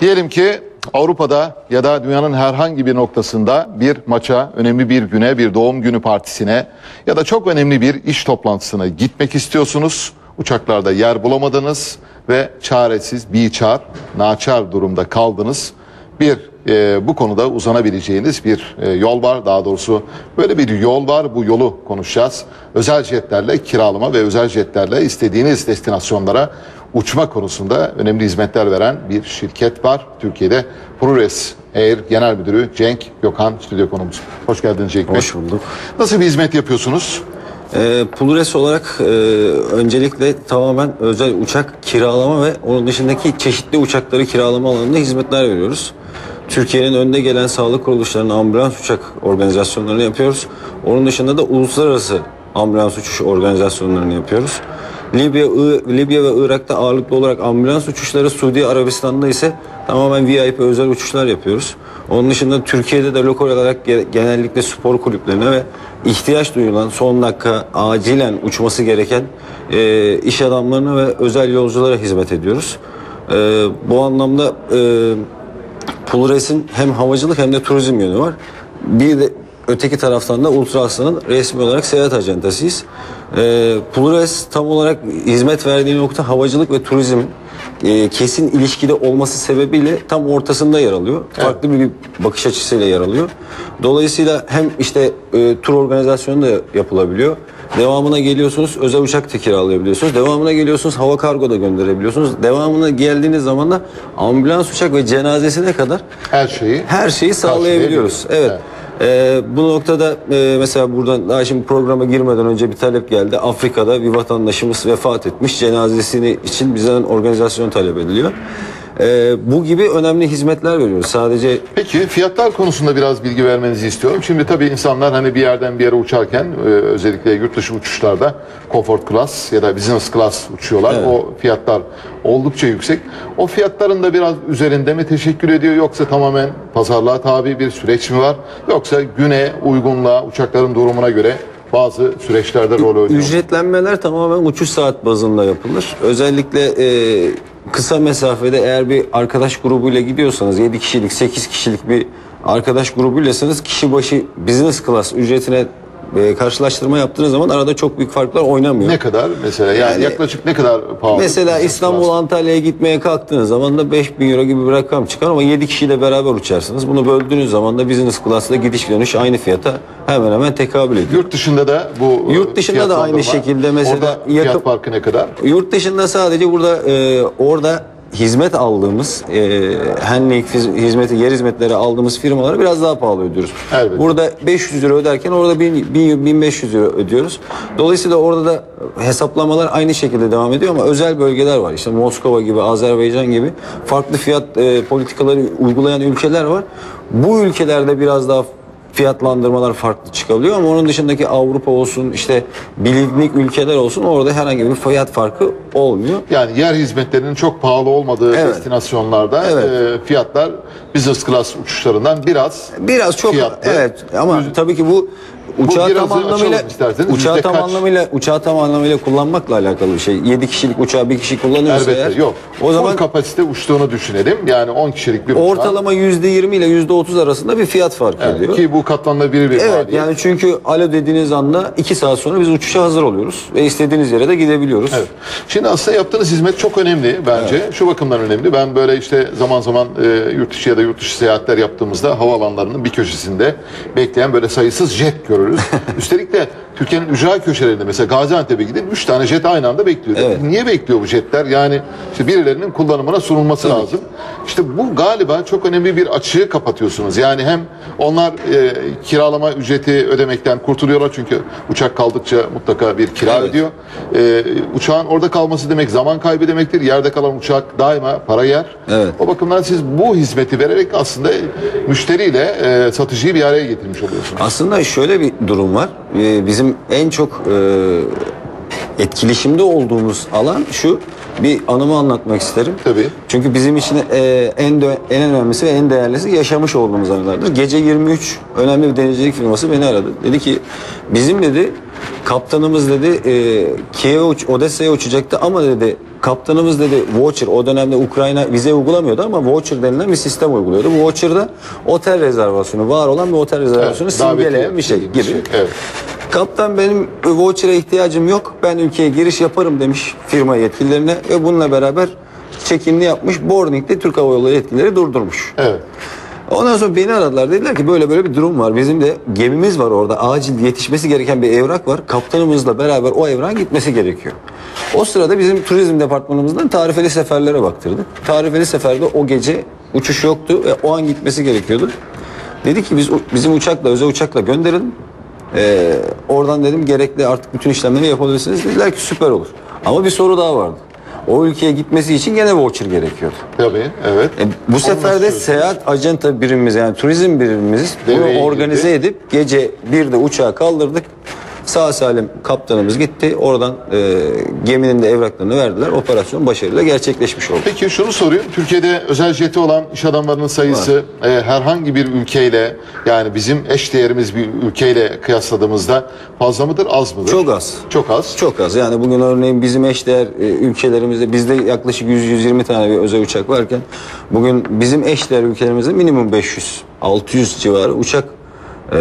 Diyelim ki Avrupa'da ya da dünyanın herhangi bir noktasında bir maça, önemli bir güne, bir doğum günü partisine ya da çok önemli bir iş toplantısına gitmek istiyorsunuz. Uçaklarda yer bulamadınız ve çaresiz, biçar, naçar durumda kaldınız. Bir e, bu konuda uzanabileceğiniz bir e, yol var. Daha doğrusu böyle bir yol var. Bu yolu konuşacağız. Özel jetlerle kiralama ve özel jetlerle istediğiniz destinasyonlara uçma konusunda önemli hizmetler veren bir şirket var. Türkiye'de Progress Air Genel Müdürü Cenk Gökhan stüdyo konumuz. Hoş geldiniz Cenk Bey. Hoş bulduk. Nasıl bir hizmet yapıyorsunuz? Ee, Pulures olarak e, öncelikle tamamen özel uçak kiralama ve onun dışındaki çeşitli uçakları kiralama alanında hizmetler veriyoruz. Türkiye'nin önde gelen sağlık kuruluşlarının ambulans uçak organizasyonlarını yapıyoruz. Onun dışında da uluslararası ambulans uçuş organizasyonlarını yapıyoruz. Libya, I- Libya ve Irak'ta ağırlıklı olarak ambulans uçuşları, Suudi Arabistan'da ise tamamen VIP özel uçuşlar yapıyoruz. Onun dışında Türkiye'de de lokal olarak ge- genellikle spor kulüplerine ve ihtiyaç duyulan son dakika acilen uçması gereken e, iş adamlarına ve özel yolculara hizmet ediyoruz. E, bu anlamda e, Pulres'in hem havacılık hem de turizm yönü var. Bir de öteki taraftan da Ultra resmi olarak seyahat ajantasıyız. Ee, Pulres tam olarak hizmet verdiği nokta havacılık ve turizmin e, kesin ilişkide olması sebebiyle tam ortasında yer alıyor. Farklı bir bakış açısıyla yer alıyor. Dolayısıyla hem işte e, tur organizasyonu da yapılabiliyor. Devamına geliyorsunuz özel uçak da kiralayabiliyorsunuz. Devamına geliyorsunuz hava kargo da gönderebiliyorsunuz. Devamına geldiğiniz zaman da ambulans uçak ve cenazesine kadar Her şeyi. her şeyi sağlayabiliyoruz. Evet. Evet. Ee, bu noktada e, mesela buradan daha şimdi programa girmeden önce bir talep geldi. Afrika'da bir vatandaşımız vefat etmiş. Cenazesini için bizden organizasyon talep ediliyor. Ee, bu gibi önemli hizmetler veriyoruz. Sadece Peki fiyatlar konusunda biraz bilgi vermenizi istiyorum. Şimdi tabii insanlar hani bir yerden bir yere uçarken e, özellikle yurt dışı uçuşlarda comfort class ya da business class uçuyorlar. Evet. O fiyatlar oldukça yüksek. O fiyatların da biraz üzerinde mi teşekkür ediyor yoksa tamamen pazarlığa tabi bir süreç mi var? Yoksa güne, uygunluğa, uçakların durumuna göre bazı süreçlerde rol oynuyor. Ücretlenmeler tamamen uçuş saat bazında yapılır. Özellikle e, kısa mesafede eğer bir arkadaş grubuyla gidiyorsanız 7 kişilik 8 kişilik bir arkadaş grubuylasanız kişi başı business class ücretine e, karşılaştırma yaptığınız zaman arada çok büyük farklar oynamıyor. Ne kadar mesela yani, Yani- yaklaşık ne kadar pahalı? Mesela İstanbul? Antalya'ya gitmeye kalktığınız zaman da 5000 euro gibi bir rakam çıkar ama 7 kişiyle beraber uçarsınız. Bunu böldüğünüz zaman da business class'la gidiş dönüş aynı fiyata hemen hemen tekabül ediyor. Yurt dışında da bu Yurt e, dışında da aynı şekilde mesela Orada fiyat yakın- farkı ne kadar? Yurt dışında sadece burada e, orada hizmet aldığımız e, handling hizmeti yer hizmetleri aldığımız firmalara biraz daha pahalı ödüyoruz. Elbette. Burada 500 lira öderken orada 1000 1000 1500 lira ödüyoruz. Dolayısıyla orada da hesaplamalar aynı şekilde devam ediyor ama özel bölgeler var. İşte Moskova gibi, Azerbaycan gibi farklı fiyat e, politikaları uygulayan ülkeler var. Bu ülkelerde biraz daha fiyatlandırmalar farklı çıkabiliyor ama onun dışındaki Avrupa olsun işte bilindik ülkeler olsun orada herhangi bir fiyat farkı olmuyor. Yani yer hizmetlerinin çok pahalı olmadığı Evet. destinasyonlarda Evet. e, fiyatlar business class uçuşlarından biraz Biraz çok Fiyatlı. evet ama tabii ki bu uçağı tam anlamıyla isterseniz. uçağı tam kaç? anlamıyla uçağı tam anlamıyla kullanmakla alakalı bir şey. 7 kişilik uçağı bir kişi kullanıyorsa elbette eğer yok. o zaman Full kapasite uçtuğunu düşünelim. Yani 10 kişilik bir uçağın. ortalama %20 ile %30 arasında bir fiyat farkı Evet, ediyor. ki bu katlanabilir bir Evet maliyet. yani çünkü alo dediğiniz anda 2 saat sonra biz uçuşa hazır oluyoruz ve istediğiniz yere de gidebiliyoruz. Evet. Şimdi aslında yaptığınız hizmet çok önemli bence. Şu bakımdan önemli. Ben böyle işte zaman zaman e, yurt dışı ya da yurt dışı seyahatler yaptığımızda havaalanlarının bir köşesinde bekleyen böyle sayısız jet görürüz. Üstelik de Türkiye'nin ücra köşelerinde mesela Gaziantep'e gidin 3 tane jet aynı anda bekliyor. Evet. Niye bekliyor bu jetler? Yani işte birilerinin kullanımına sunulması lazım. İşte bu galiba çok önemli bir açığı kapatıyorsunuz. Yani hem onlar e, kiralama ücreti ödemekten kurtuluyorlar çünkü uçak kaldıkça mutlaka bir kira Evet. ödüyor. E, uçağın orada kalması demek zaman kaybı demektir. Yerde kalan uçak daima para yer. Evet. O bakımdan siz bu hizmeti vererek aslında müşteriyle e, satıcıyı bir araya getirmiş oluyorsunuz. Aslında şöyle bir durum var. Ee, bizim en çok e, etkileşimde olduğumuz alan şu. Bir anımı anlatmak isterim. Tabii. Çünkü bizim için e, en dö- en önemlisi ve en değerlisi yaşamış olduğumuz anılardır. Gece 23 önemli bir denizcilik firması beni aradı. Dedi ki bizim dedi Kaptanımız dedi e, Kiev'e uç, Odessa'ya uçacaktı ama dedi kaptanımız dedi voucher o dönemde Ukrayna vize uygulamıyordu ama voucher denilen bir sistem uyguluyordu. Voucher'da otel rezervasyonu var olan bir otel rezervasyonu Evet, simgeleyen bir şey gibi. şey, evet. Kaptan benim voucher'a ihtiyacım yok. Ben ülkeye giriş yaparım demiş firma yetkililerine ve bununla beraber check-in'ini yapmış. Boarding'de Türk Hava Yolları yetkilileri durdurmuş. Evet. Ondan sonra beni aradılar. Dediler ki böyle böyle bir durum var. Bizim de gemimiz var orada. Acil yetişmesi gereken bir evrak var. Kaptanımızla beraber o evrakın gitmesi gerekiyor. O sırada bizim turizm departmanımızdan tarifeli seferlere baktırdık. Tarifeli seferde o gece uçuş yoktu ve o an gitmesi gerekiyordu. Dedi ki biz bizim uçakla özel uçakla gönderelim. Ee, oradan dedim gerekli artık bütün işlemleri yapabilirsiniz. Dediler ki süper olur. Ama bir soru daha vardı. O ülkeye gitmesi için gene voucher gerekiyordu. Tabii. Evet. E, bu sefer de seyahat acenta birimimiz yani turizm birimimiz Devreye bunu organize edip gece bir de uçağı kaldırdık. Sağ salim kaptanımız gitti. Oradan e, geminin de evraklarını verdiler. Operasyon başarıyla gerçekleşmiş oldu. Peki şunu sorayım. Türkiye'de özel jeti olan iş adamlarının sayısı e, herhangi bir ülkeyle yani bizim eş değerimiz bir ülkeyle kıyasladığımızda fazla mıdır az mıdır? Çok az. Çok az. Çok az. Yani bugün örneğin bizim eşdeğer e, ülkelerimizde bizde yaklaşık 100-120 tane bir özel uçak varken bugün bizim eşdeğer ülkelerimizde minimum 500 600 civarı uçak e,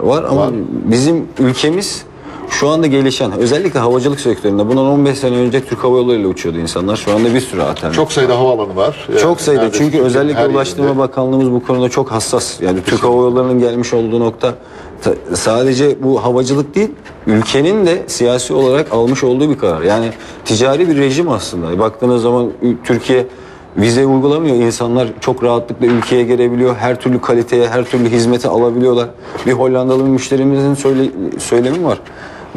var ama Var. bizim ülkemiz şu anda gelişen özellikle havacılık sektöründe bundan 15 sene önce Türk Hava Yolları ile uçuyordu insanlar. Şu anda bir sürü alternatif. Çok sayıda havaalanı var. Yani Çok sayıda çünkü Türkiye'nin özellikle Ulaştırma yerinde. Bakanlığımız bu konuda çok hassas. Yani Türk Hava Yolları'nın gelmiş olduğu nokta ta- sadece bu havacılık değil, ülkenin de siyasi olarak almış olduğu bir karar. Yani ticari bir rejim aslında. Baktığınız zaman Türkiye vize uygulamıyor. İnsanlar çok rahatlıkla ülkeye gelebiliyor. Her türlü kaliteye, her türlü hizmeti alabiliyorlar. Bir Hollandalı bir müşterimizin söyle, söylemi var.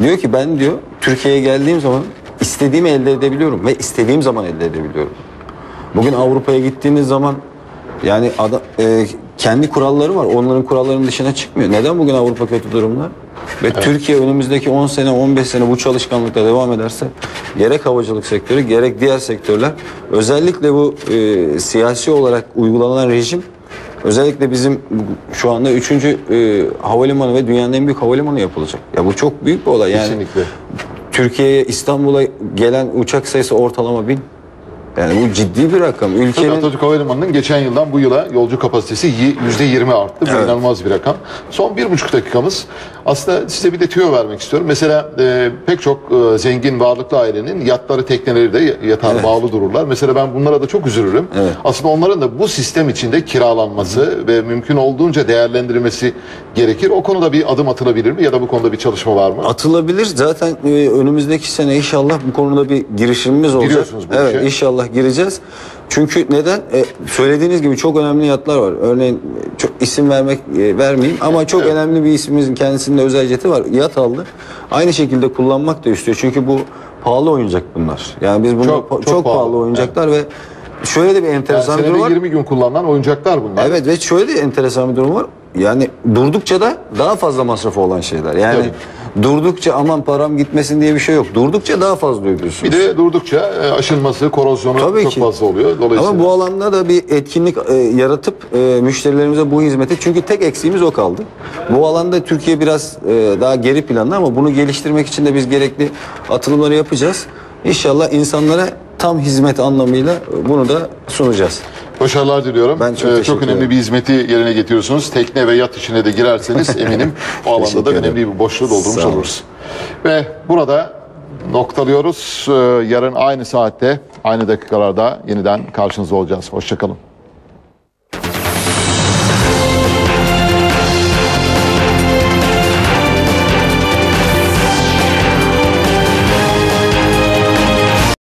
Diyor ki ben diyor Türkiye'ye geldiğim zaman istediğimi elde edebiliyorum ve istediğim zaman elde edebiliyorum. Bugün Avrupa'ya gittiğiniz zaman yani adam, e, kendi kuralları var. Onların kurallarının dışına çıkmıyor. Neden bugün Avrupa kötü durumda? Ve Türkiye önümüzdeki 10 sene 15 sene bu çalışkanlıkla devam ederse gerek havacılık sektörü gerek diğer sektörler özellikle bu e, siyasi olarak uygulanan rejim özellikle bizim şu anda 3. E, havalimanı ve dünyanın en büyük havalimanı yapılacak. Ya bu çok büyük bir olay. Yani Kesinlikle. Türkiye'ye İstanbul'a gelen uçak sayısı ortalama bin. Yani bu ciddi bir rakam. Tabii Ülkenin Atatürk Havalimanı'nın geçen yıldan bu yıla yolcu kapasitesi y- yüzde yirmi arttı. Bu Evet. inanılmaz bir rakam. Son bir buçuk dakikamız. Aslında size bir de tüyo vermek istiyorum. Mesela e, pek çok e, zengin, varlıklı ailenin yatları, tekneleri de yatar, bağlı dururlar. Mesela ben bunlara da çok üzülürüm. Evet. Aslında onların da bu sistem içinde kiralanması ve mümkün olduğunca değerlendirilmesi gerekir. O konuda bir adım atılabilir mi? Ya da bu konuda bir çalışma var mı? atılabilir. Zaten e, önümüzdeki sene inşallah bu konuda bir girişimimiz olacak. Giriyorsunuz bu evet, işe. inşallah gireceğiz. Çünkü neden? E, söylediğiniz gibi çok önemli yatlar var. Örneğin e, çok isim vermek e, vermeyeyim ama çok önemli bir isimimizin kendisinde özel jeti var. Yat aldı. Aynı şekilde kullanmak da istiyor. Çünkü bu pahalı oyuncak bunlar. Yani biz bunu Çok- çok, çok pahalı, pahalı. oyuncaklar ve şöyle de bir Yani enteresan bir durum var. 20 gün kullanılan oyuncaklar bunlar. Evet ve şöyle de enteresan bir durum var. Yani durdukça da daha fazla masrafı olan şeyler. Yani durdukça aman param gitmesin diye bir şey yok. Durdukça daha fazla ödüyorsunuz. Bir de durdukça e, aşınması, korozyonu Tabii çok ki. fazla oluyor. Dolayısıyla Ama bu alanda da bir etkinlik e, yaratıp e, müşterilerimize bu hizmeti çünkü tek eksiğimiz o kaldı. Bu alanda Türkiye biraz e, daha geri planda ama bunu geliştirmek için de biz gerekli atılımları yapacağız. İnşallah insanlara tam hizmet anlamıyla bunu da sunacağız. Başarılar diliyorum. Ben çok Ee, çok önemli ederim. bir hizmeti yerine getiriyorsunuz. Tekne ve yat işine de girerseniz eminim o alanda da önemli bir boşluğu doldurmuş oluruz. Ve burada noktalıyoruz. Ee, Yarın aynı saatte, aynı dakikalarda yeniden karşınızda olacağız. Hoşçakalın.